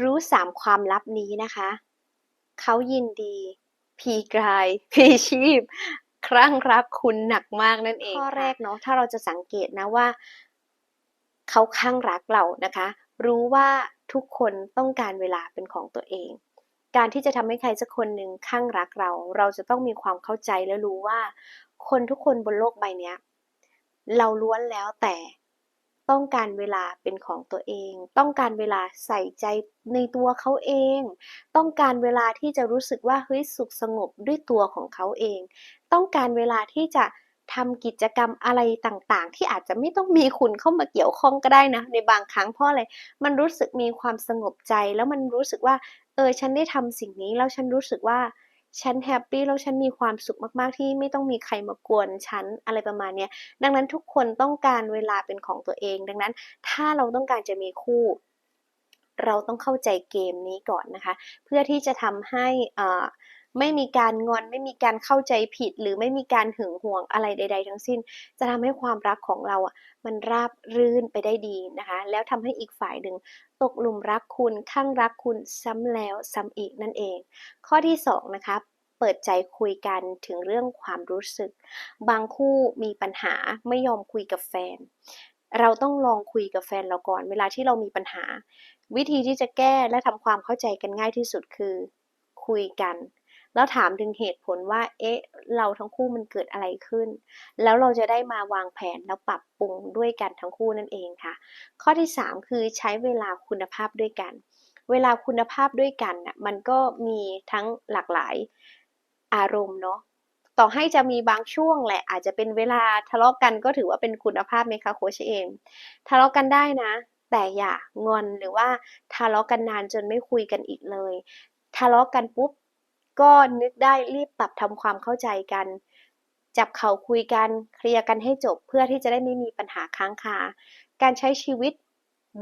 รู้สามความลับนี้นะคะ เขายินดีพลีกายพลีชีพ ครั่งรักคุณหนักมากนั่นเอง ข้อแรกเนาะถ้าเราจะสังเกตนะว่า เขาคลั่งรักเรานะคะ รู้ว่าทุกคนต้องการเวลาเป็นของตัวเอง การที่จะทำให้ใครสักคนหนึ่งคลั่งรักเรา เราจะต้องมีความเข้าใจและรู้ว่า คนทุกคนบนโลกใบเนี้ยเราล้วนแล้วแต่ ต้องการเวลาเป็นของตัวเอง ต้องการเวลาใส่ใจในตัวเขาเอง ต้องการเวลาที่จะรู้สึกว่าเฮ้ยสุขสงบด้วยตัวของเขาเอง ต้องการเวลาที่จะทำกิจกรรมอะไรต่างๆ ที่อาจจะไม่ต้องมีคุณเข้ามาเกี่ยวข้องก็ได้นะ ในบางครั้งเพราะอะไรมันรู้สึกมีความสงบใจแล้วมันรู้สึกว่า เออฉันได้ทำสิ่งนี้แล้วฉันรู้สึกว่า ฉันแฮปปี้แล้วฉันมีความสุขมากๆ ที่ไม่ต้องมีใครมากวนฉันอะไรประมาณนี้ดังนั้นทุกคนต้องการเวลาเป็นของตัวเอง ดังนั้นถ้าเราต้องการจะมีคู่ เราต้องเข้าใจเกมนี้ก่อนนะคะ เพื่อที่จะทำให้อ่า ไม่มีการงอนไม่มีการเข้าใจผิด หรือไม่มีการหึงหวงอะไรใด ๆ ทั้งสิ้น จะทำให้ความรักของเราอะมันราบรื่นไปได้ดีนะคะ แล้วทำให้อีกฝ่ายหนึ่งตกหลุมรักคุณข้างรักคุณซ้ำแล้วซ้ำอีกนั่นเอง ข้อที่สองนะคะเปิดใจคุยกันถึงเรื่องความรู้สึก บางคู่มีปัญหาไม่ยอมคุยกับแฟน เราต้องลองคุยกับแฟนเราก่อน เวลาที่เรามีปัญหา วิธีที่จะแก้และทำความเข้าใจกันง่ายที่สุดคือ คุยกัน แล้วถามถึงเหตุผลว่า เอ๊ะ เราทั้งคู่มันเกิดอะไรขึ้น แล้วเราจะได้มาวางแผนแล้วปรับปรุงด้วยกันทั้งคู่นั่นเองค่ะ ข้อที่ 3 คือใช้เวลาคุณภาพด้วยกัน เวลาคุณภาพด้วยกันน่ะมันก็มีทั้งหลากหลายอารมณ์เนาะต่อให้จะมีบางช่วงแหละ อาจจะเป็นเวลาทะเลาะกันก็ถือว่าเป็นคุณภาพไหมคะโคชเอมทะเลาะกันได้นะ แต่อย่างอนหรือว่าทะเลาะกันนานจนไม่คุยกันอีกเลย ทะเลาะกันปุ๊บ ก็นึกได้รีบปรับทำความเข้าใจกัน จับเขาคุยกันเคลียร์กันให้จบเพื่อที่จะได้ไม่มีปัญหาค้างคาการใช้ชีวิต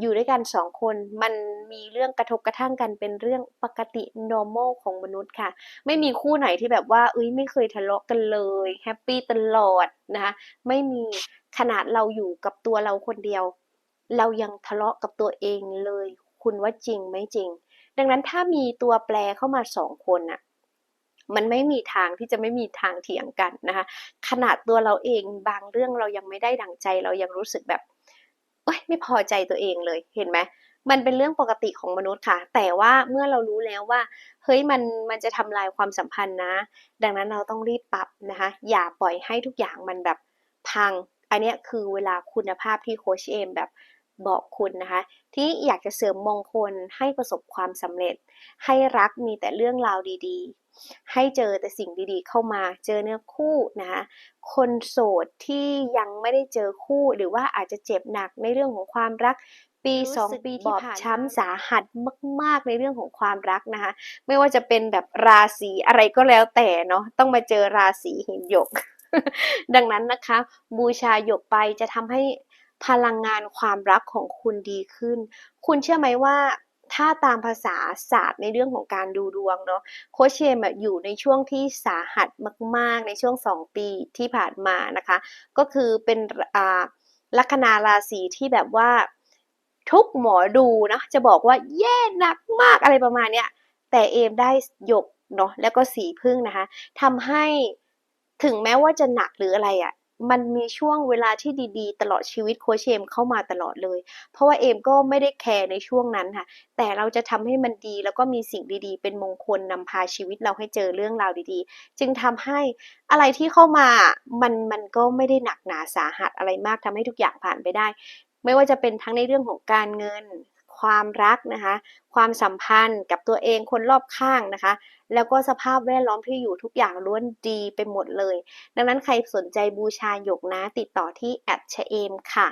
อยู่ด้วยกันสองคน มันมีเรื่องกระทบกระทั่งกันเป็นเรื่องปกติ normal ของมนุษย์ค่ะ ไม่มีคู่ไหนที่แบบว่าเอ้ยไม่เคยทะเลาะกันเลยแฮปปี้ตลอดนะคะไม่มีขนาดเราอยู่กับตัวเราคนเดียว เรายังทะเลาะกับตัวเองเลย คุณว่าจริงไหมจริง ดังนั้นถ้ามีตัวแปรเข้ามาสองคนน่ะ มันไม่มีทางที่จะไม่มีทางเถียงกันนะคะ ขนาดตัวเราเองบางเรื่องเรายังไม่ได้ดังใจเรายังรู้สึกแบบเอ้ยไม่พอใจตัวเองเลยเห็นไหมมันเป็นเรื่องปกติของมนุษย์ค่ะ แต่ว่าเมื่อเรารู้แล้วว่า เฮ้ยมันมันจะทำลายความสัมพันธ์นะ ดังนั้นเราต้องรีบปรับนะคะ อย่าปล่อยให้ทุกอย่างมันแบบพัง อันนี้คือเวลาคุณภาพที่โคชเอมแบบ บอกคุณนะคะ ที่อยากจะเสริมมงคลให้ประสบความสำเร็จ ให้รักมีแต่เรื่องราวดีๆ ให้เจอแต่สิ่งดีๆ เข้ามาเจอเนื้อคู่นะคะคนโสดที่ยังไม่ได้เจอคู่หรือว่าอาจจะเจ็บหนักในเรื่องของความรักปีรู้สองสึกปีบที่อบผ่านช้ำช้ำสาหัสมาก ๆ ในเรื่องของความรักนะคะ ไม่ว่าจะเป็นแบบราศีอะไรก็แล้วแต่เนาะต้องมาเจอราศีหินหยก ดังนั้นนะคะ บูชาหยกไปจะทำให้ พลังงานความรักของคุณดีขึ้น คุณเชื่อไหมว่าถ้าตามภาษาศาสตร์ในเรื่องของการดูดวงเนาะโคชเชมอยู่ในช่วงที่สาหัสมาก ๆ ในช่วงสองปีที่ผ่านมานะคะ ก็คือเป็นลัคนาราศีที่แบบว่าทุกหมอดูนะจะบอกว่าแย่หนักมากอะไรประมาณเนี้ยแต่เอมได้หยกเนาะแล้วก็สีพึ่งนะคะทำให้ถึงแม้ว่าจะหนักหรืออะไรอะ่ะ มันมีช่วงเวลาที่ดีๆ ตลอดชีวิตโคชเอมเข้ามาตลอดเลย เพราะว่าเอมก็ไม่ได้แคร์ในช่วงนั้นค่ะ แต่เราจะทำให้มันดีแล้วก็มีสิ่งดีๆ เป็นมงคลนำพาชีวิตเราให้เจอเรื่องราวดีๆ จึงทำให้อะไรที่เข้ามามันมันก็ไม่ได้หนักหนาสาหัสอะไรมากทำให้ทุกอย่างผ่านไปได้ ไม่ว่าจะเป็นทั้งในเรื่องของการเงิน ความรักนะคะ ความสัมพันธ์กับตัวเองคนรอบข้างนะคะ แล้วก็สภาพแวดล้อมที่อยู่ทุกอย่างล้วนดีไปหมดเลย ดังนั้นใครสนใจบูชาหยกนะ ติดต่อที่แอดเชเอมค่ะ